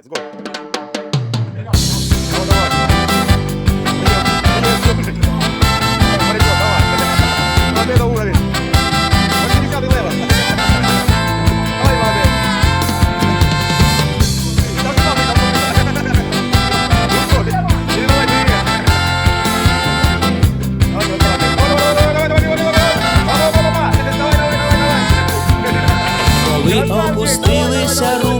Let's go. Ну, давай. Морячок, давай. Победа уровень. 80 левел. Давай, молодец. Там слабый, там слабый. Ну что, передавай привет. Давай, давай, давай. Давай, давай, давай, давай, давай, давай, давай. Давай, давай, давай. Давай, давай, давай, давай. Коли опустилися руки,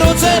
rucę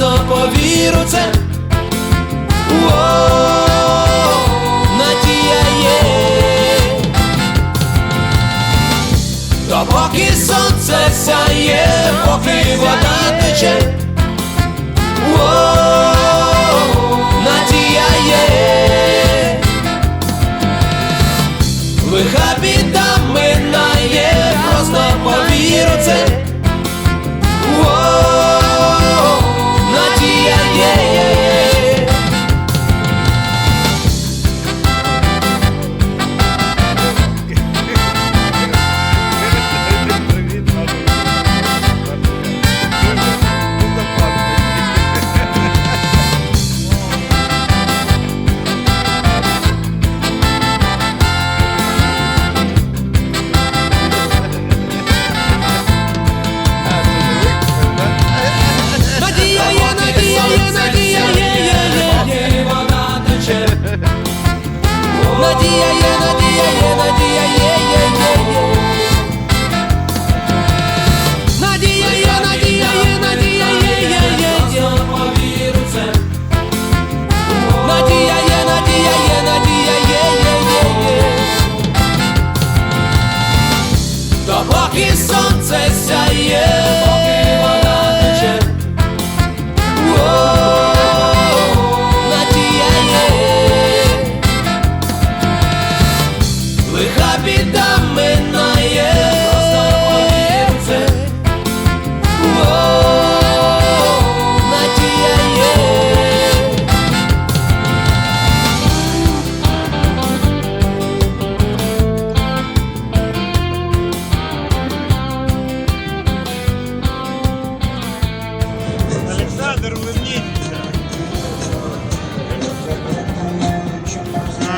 Просто повіру це. Надія є. Допоки сонце сяє, поки вода тече. Воу,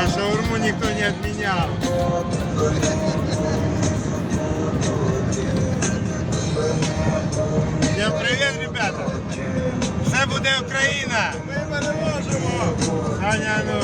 Шаурму никто не отменял. Всем привет, ребята! Все буде Україна! Ми переможемо! Саня, ну...